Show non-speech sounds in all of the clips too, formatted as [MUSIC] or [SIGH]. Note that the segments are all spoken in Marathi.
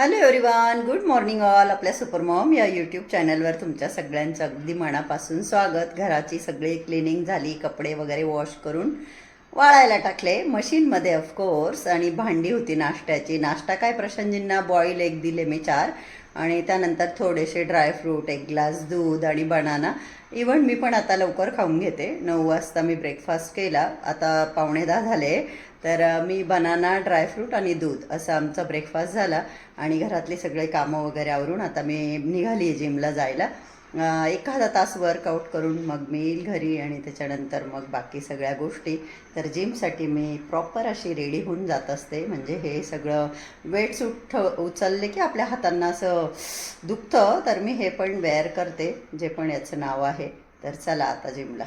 Hello everyone good morning all आपल्या सुपरमॉम या यूट्यूब चॅनलवर तुमच्या सगळ्यांचं अगदी मनापासून स्वागत. घराची सगळी क्लिनिंग झाली कपडे वगैरे वॉश करून वाळायला टाकले. मशीनमध्ये ऑफकोर्स आणि भांडी होती नाश्त्याची. नाश्ता काय प्रशांतजींना बॉईल एक दिले मी चार. आणि त्यानंतर थोडेसे ड्रायफ्रूट एक ग्लास दूध आणि बनाना इवन मी पण आता लवकर खाऊन घेते. नऊ वाजता मी ब्रेकफास्ट केला. आता पावणे दहा झाले. तर मी बनाना ड्रायफ्रूट आणि दूध असा आमचा ब्रेकफास्ट झाला आणि घरातले सगळे कामं वगैरे आवरून आता मी निघाली आहे जिमला जायला. एखादा तास वर्कआउट करून मग मी येईल घरी आणि त्याच्यानंतर मग बाकी सगळ्या गोष्टी. तर जिमसाठी मी प्रॉपर अशी रेडी होऊन जात असते. म्हणजे हे सगळं वेट उठ उचलले की आपल्या हातांना असं दुखतं. तर मी हे पण वेअर करते जे पण याचं नाव आहे. तर चला आता जिमला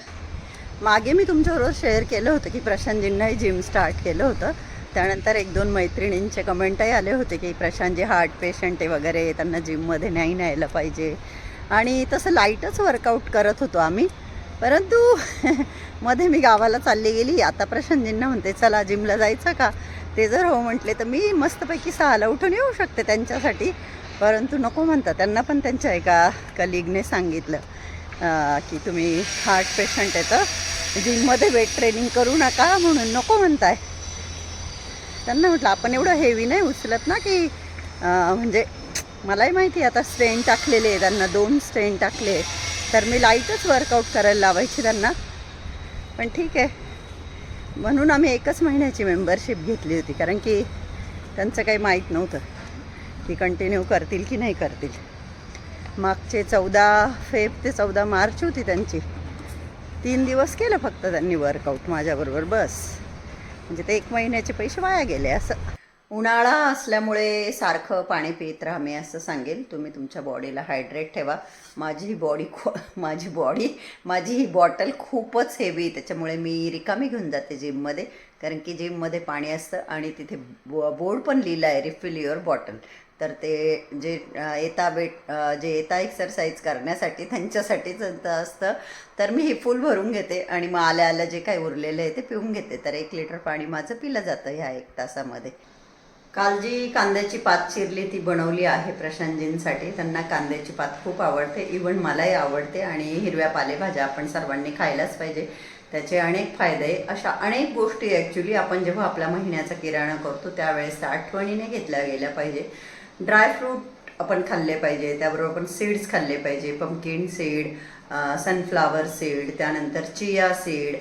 मागे मी तुमच्याबरोबर शेअर केलं होतं की प्रशांतजींनाही जिम स्टार्ट केलं होतं. त्यानंतर एक दोन मैत्रिणींचे कमेंटही आले होते की प्रशांतजी हार्ट पेशंट आहे वगैरे त्यांना जिममध्ये नाही न्यायला पाहिजे. आणि तसं लाईटच वर्कआउट करत होतो आम्ही. परंतु [LAUGHS] मध्ये मी गावाला चालली गेली. आता प्रशांतजींना म्हणते चला जिमला जायचं का? ते जर हो म्हटले तर मी मस्तपैकी सहाला उठून येऊ शकते त्यांच्यासाठी. परंतु नको म्हणतात त्यांना पण त्यांच्या एका कलिगने सांगितलं. की तुम्ही हार्ट पेशंट आहे तर जिममध्ये वेट ट्रेनिंग करू नका म्हणून नको म्हणताय. त्यांना म्हटलं आपण एवढं हेवी नाही उचलत ना की म्हणजे मलाही माहिती आहे आता स्ट्रेन टाकलेले आहे त्यांना दोन स्ट्रेन टाकले तर मी लाईटच वर्कआउट करायला लावायची त्यांना. पण ठीक आहे. म्हणून आम्ही एकच महिन्याची मेंबरशिप घेतली होती कारण की त्यांचं काही माहीत नव्हतं की कंटिन्यू करतील की नाही करतील. मागचे चौदा फेब ते चौदा मार्च होती त्यांची. तीन दिवस केलं फक्त त्यांनी वर्कआउट माझ्याबरोबर बस. म्हणजे ते एक महिन्याचे पैसे वाया गेले असं. उन्हाळा असल्यामुळे सारखं पाणी पित राहा मी असं सांगेल तुम्ही तुमच्या बॉडीला हायड्रेट ठेवा. माझी ही बॉडी खू माझी बॉडी माझी ही बॉटल खूपच हेवी त्याच्यामुळे मी रिकामी घेऊन जाते जिममध्ये कारण की जिममध्ये पाणी असतं आणि तिथे बो बोर्ड पण लिहिलं आहे रिफिल युअर बॉटल. तर ते जे येता बेट जे येता एक्सरसाइज करण्यासाठी त्यांच्यासाठीच असतं. तर मी हे फुल भरून घेते आणि मग आल्या आल्या जे काही उरलेलं आहे ते पिऊन घेते. तर एक लिटर पाणी माझं पिलं जातं ह्या एक तासामध्ये. काल जी कांद्याची पात चिरली ती बनवली आहे प्रशांतजींसाठी. त्यांना कांद्याची पात खूप आवडते. इवन मलाही आवडते आणि हिरव्या पालेभाज्या आपण सर्वांनी खायलाच पाहिजे. त्याचे अनेक फायदे. अशा अनेक गोष्टी ॲक्च्युली आपण जेव्हा आपल्या महिन्याचा किराणा करतो त्यावेळेस त्या आठवणीने घेतल्या गेल्या पाहिजे. ड्रायफ्रूट आपण खाल्ले पाहिजे त्याबरोबर आपण सीड्स खाल्ले पाहिजे. पम्पकिन सीड सनफ्लावर सीड त्यानंतर चिया सीड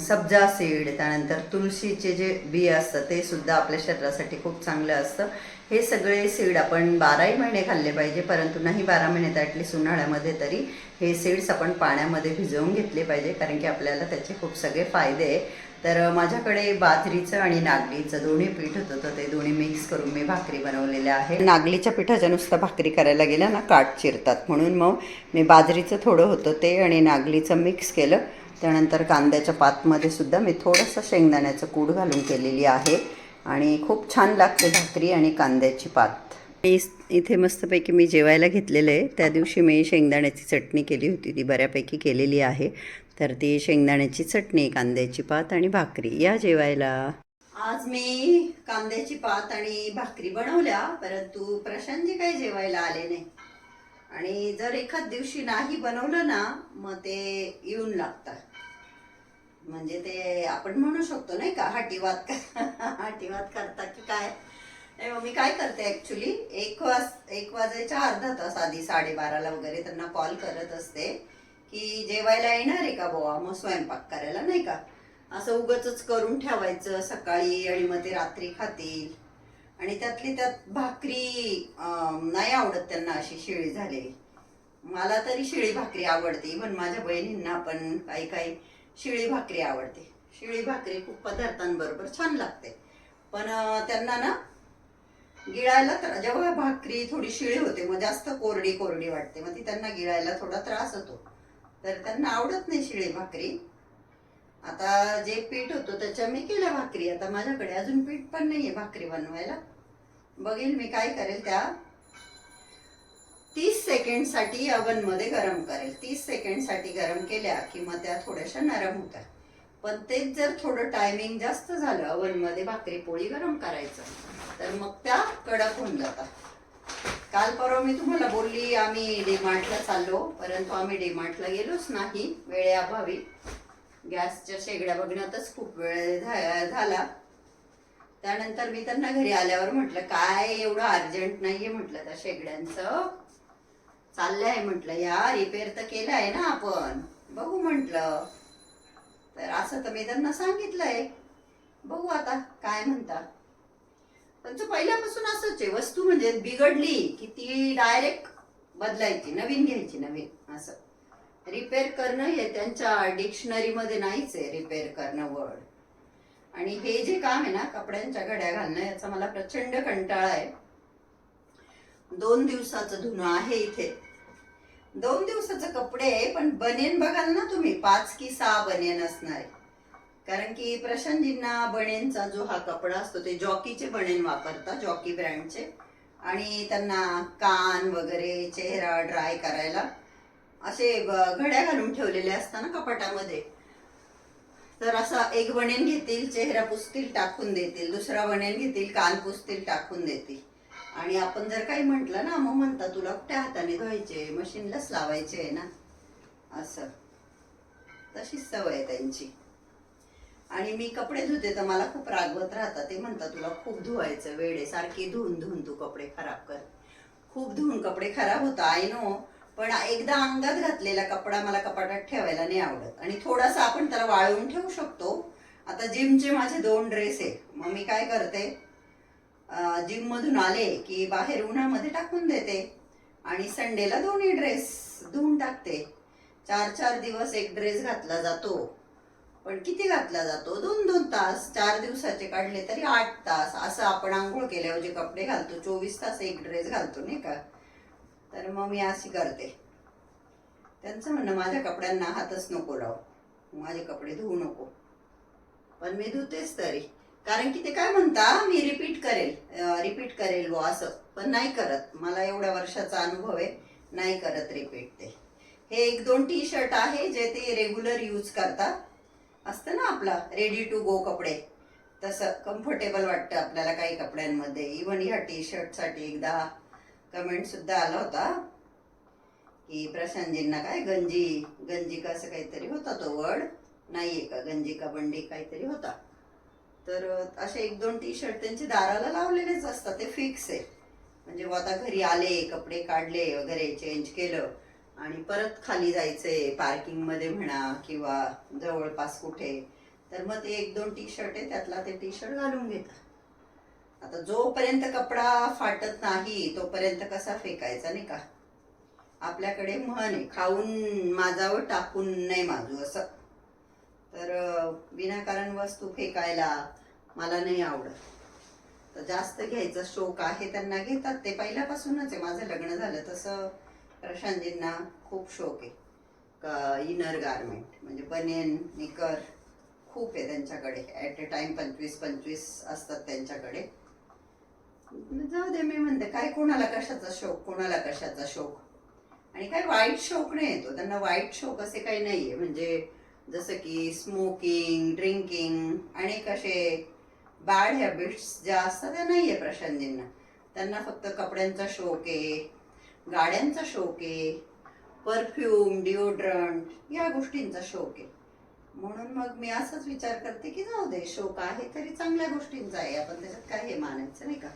सब्जा सीड त्यानंतर तुळशीचे जे बी असतं ते सुद्धा आपल्या शरीरासाठी खूप चांगलं असतं. हे सगळे सीड आपण बाराही महिने खाल्ले पाहिजे परंतु नाही बारा महिने तर ॲटलिस्ट उन्हाळ्यामध्ये तरी हे सीड्स आपण पाण्यामध्ये भिजवून घेतले पाहिजे कारण की आपल्याला त्याचे खूप सगळे फायदे आहे तर माझ्याकडे बाजरीचं आणि नागलीचं दोन्ही पीठ होतं तर ते दोन्ही मिक्स करून मी भाकरी बनवलेल्या आहे नागलीच्या पिठाच्या नुसतं भाकरी करायला गेल्या ना काट चिरतात. म्हणून मग मी बाजरीचं थोडं होतं ते आणि नागलीचं मिक्स केलं. त्यानंतर कांद्याच्या पातमध्ये सुद्धा मी थोडंसं शेंगदाण्याचं कूड घालून केलेली आहे. आणि खूप छान लागते भाकरी आणि कांद्याची पात. मी इथे मस्तपैकी मी जेवायला घेतलेलं आहे. त्या दिवशी मी शेंगदाण्याची चटणी केली होती. ती बऱ्यापैकी केलेली आहे. तर ती शेंगदाण्याची चटणी कांद्याची पात आणि भाकरी या जेवायला. आज मी कांद्याची पात आणि भाकरी बनवल्या परंतु प्रशांतजी काही जेवायला आले नाही. आणि जर एखाद दिवशी नाही बनवलं ना मग ते येऊन लागतात. म्हणजे ते आपण म्हणू शकतो नाही का हाटीवाद कर- हाटीवाद करता की काय? नाही मग मी काय करते ऍक्च्युली एक वाज एक वाजायच्या अर्धा तास आधी साडेबाराला वगैरे त्यांना कॉल करत असते की जेवायला येणार आहे का बुवा? मग स्वयंपाक करायला नाही का? असं उगच करून ठेवायचं सकाळी आणि मग ते रात्री खातील. आणि त्यातली त्यात भाकरी नाही आवडत त्यांना अशी शिळी झालेली. मला तरी शिळी भाकरी आवडते. इव्हन माझ्या बहिणींना पण काही काही शिळी भाकरी आवडते. शिळी भाकरी खूप पदार्थांबरोबर छान लागते. पण त्यांना ना गिळायला तर जेव्हा भाकरी थोडी शिळी होते मग जास्त कोरडी कोरडी वाटते. मग ती त्यांना गिळायला थोडा त्रास होतो. तर त्यांना आवडत नाही शिळी भाकरी. आता जे पीठ होतं त्याच्या मी केल्या भाकरी. आता माझ्याकडे अजून पीठ पण नाही आहे भाकरी बनवायला. बघेल मी काय करेल त्या तीस सेकंडसाठी मध्ये गरम करेल. तीस सेकंडसाठी गरम केल्या की मग त्या थोड्याशा नरम होतात. पण तेच जर थोडं टायमिंग जास्त झालं अवनमध्ये भाकरी पोळी गरम करायचं तर मग त्या कडक होऊन जातात. काल परवा मी तुम्हाला बोलली आम्ही डीमार्टला चाललो परंतु आम्ही डीमार्टला गेलोच नाही वेळेअभावी. गॅसच्या शेगड्या बघण्यातच खूप वेळ झाला. त्यानंतर मी त्यांना घरी आल्यावर म्हटलं काय एवढं अर्जंट नाहीये? म्हटलं त्या शेगड्यांचं चाललंय म्हटलं या रिपेअर तर केलं आहे ना आपण. बघू म्हटलं. तर असं तर मी त्यांना सांगितलंय. बघू आता काय म्हणता त्यांचं पहिल्यापासून असंच आहे वस्तू म्हणजे बिघडली की ती डायरेक्ट बदलायची नवीन घ्यायची नवीन असं. रिपेअर करणं हे त्यांच्या डिक्शनरीमध्ये नाहीच आहे रिपेअर करणं वर्ड आणि हे जे काम आहे ना कपड्यांच्या घड्या घालणं याचा मला प्रचंड कंटाळा आहे. दोन दिवसाचं धुणं आहे इथे. दोन दिवसाचे कपडे आहे पण बनेन बघाल ना तुम्ही. पाच की सहा बनेन असणार आहे. कारण की प्रशांतजींना बनेनचा जो हा कपडा असतो ते जॉकीचे बनेन वापरतात जॉकी ब्रँडचे. आणि त्यांना कान वगैरे चेहरा ड्राय करायला असे घड्या घालून ठेवलेले असतात ना कपाटामध्ये. तर असा एक बनेन घेतील चेहरा पुसतील टाकून देतील. दुसरा बनेन घेतील कान पुसतील टाकून देतील. आणि आपण जर काही म्हटलं ना मग म्हणता तुला कुठ्या हाताने धुवायचे? मशीनलाच लावायचे आहे ना. असं. तशीच सवय आहे त्यांची. आणि मी कपडे धुते तर मला खूप रागवत राहतात. ते म्हणतात तुला खूप धुवायचं वेळे सारखी धुवून धुवून तू कपडे खराब कर. खूप धुवून कपडे खराब होता आय नो. पण एकदा अंगात घातलेला कपडा मला कपाटात ठेवायला नाही आवडत. आणि थोडासा आपण त्याला वाळवून ठेवू शकतो. आता जिमचे माझे दोन ड्रेस आहे मग मी काय करते जिममधून आले की बाहेर उन्हामध्ये टाकून देते. आणि संडेला दोन्ही ड्रेस धुवून टाकते. चार चार दिवस एक ड्रेस घातला जातो. पण किती घातला जातो? दोन दोन तास चार दिवसाचे काढले तरी आठ तास. असं आपण आंघोळ केल्यावर जे कपडे घालतो चोवीस तास एक ड्रेस घालतो नाही का? तर मग मी अशी करते. त्यांचं म्हणणं माझ्या कपड्यांना हातच नको लाव. माझे कपडे धुवू नको. पण मी धुतेच तरी. कारण की ते काय म्हणता मी रिपीट करेल. रिपीट करेल व असं. पण नाही करत. मला एवढ्या वर्षाचा अनुभव आहे. नाही करत रिपीट ते. हे एक दोन टी शर्ट आहे जे ते रेग्युलर यूज करतात. असतं ना आपला रेडी टू गो कपडे. तसं कम्फर्टेबल वाटतं आपल्याला काही कपड्यांमध्ये. इवन ह्या टी शर्टसाठी एकदा कमेंट सुद्धा आला होता की प्रशांतजींना काय गंजी गंजी का असं काहीतरी होता तो वर्ड नाहीये का गंजी का बंडी काहीतरी होता. तर असे एक दोन टी शर्ट त्यांचे दाराला लावलेलेच असतात ते फिक्स आहे. म्हणजे बुवा आता घरी आले कपडे काढले वगैरे चेंज केलं आणि परत खाली जायचंय पार्किंगमध्ये म्हणा किंवा जवळपास कुठे. तर मग ते एक दोन टी शर्ट आहे त्यातला ते टी शर्ट घालून घेतात. आता जोपर्यंत कपडा फाटत नाही तोपर्यंत कसा फेकायचा नाही का? आपल्याकडे म्हण आहे खाऊन माझावर टाकून नाही माझू असं. तर विनाकारण वस्तू फेकायला मला नाही आवडत. तर जास्त घ्यायचा शौक आहे त्यांना घेतात ते पहिल्यापासूनच आहे. माझं लग्न झालं तसं प्रशांतजींना खूप शौक आहे. का इनर गारमेंट म्हणजे बनियन निकर खूप आहे त्यांच्याकडे. ॲट अ टाइम पंचवीस पंचवीस असतात त्यांच्याकडे. जाऊ दे मी म्हणते काय कोणाला कशाचा शौक कोणाला कशाचा शौक? आणि काय वाईट शौक नाही येतो. त्यांना वाईट शौक असे काही नाहीये. म्हणजे जसं की स्मोकिंग ड्रिंकिंग अनेक असे बॅड हॅबिट्स ज्या असतात त्या नाही आहे प्रशांतींना त्यांना फक्त कपड्यांचा शौक आहे गाड्यांचा शौक आहे परफ्यूम डिओड्रंट या गोष्टींचा शौक आहे. म्हणून मग मी असाच विचार करते की जाऊ दे शौक आहे तरी चांगल्या गोष्टींचा आहे. आपण त्याच्यात काही हे मानायचं नाही का?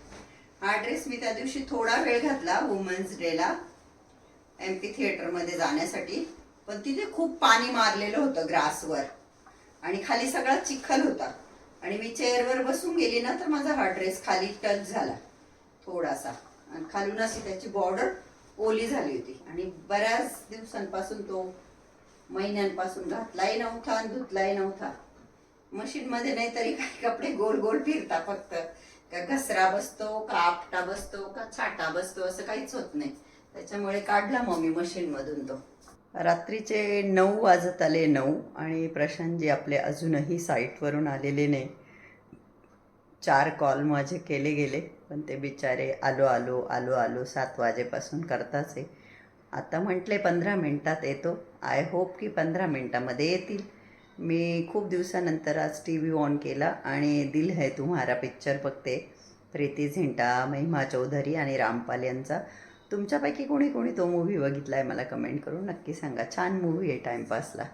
हा ड्रेस मी त्या दिवशी थोडा वेळ घातला वुमन्स डेला एम पी थिएटरमध्ये जाण्यासाठी. पण तिथे खूप पाणी मारलेलं होतं ग्रासवर. आणि खाली सगळा चिखल होता. आणि मी चेअरवर बसून गेली ना तर माझा हा ड्रेस खाली टच झाला. थोडासा. आणि खालून अशी त्याची बॉर्डर ओली झाली होती. आणि बऱ्याच दिवसांपासून तो महिन्यांपासून घातलाही नव्हता आणि धुतलाही नव्हता. मशीनमध्ये नाही तरी काही कपडे गोल गोल फिरता फक्त. का घसरा बसतो का आपटा बसतो का छाटा बसतो असं काहीच होत नाही. त्याच्यामुळे काढला मग मी मशीनमधून तो. रात्रीचे नऊ वाजत आले नऊ आणि प्रशांतजी आपले अजूनही साईटवरून आलेले नाही. चार कॉल माझे केले गेले पण ते बिचारे आलो आलो आलो आलो सात वाजेपासून करताच आहे. आता म्हटले पंधरा मिनटात येतो. आय होप की पंधरा मिनटामध्ये येतील. मी खूप दिवसानंतर आज टी व्ही ऑन केला आणि दिल है तुम्हारा पिक्चर बघते. प्रीती झिंटा महिमा चौधरी आणि रामपाल यांचा. तुमच्यापैकी कोणी कोणी तो मूव्ही बघितला आहे मला कमेंट करून नक्की सांगा. छान मूव्ही आहे टाइमपासला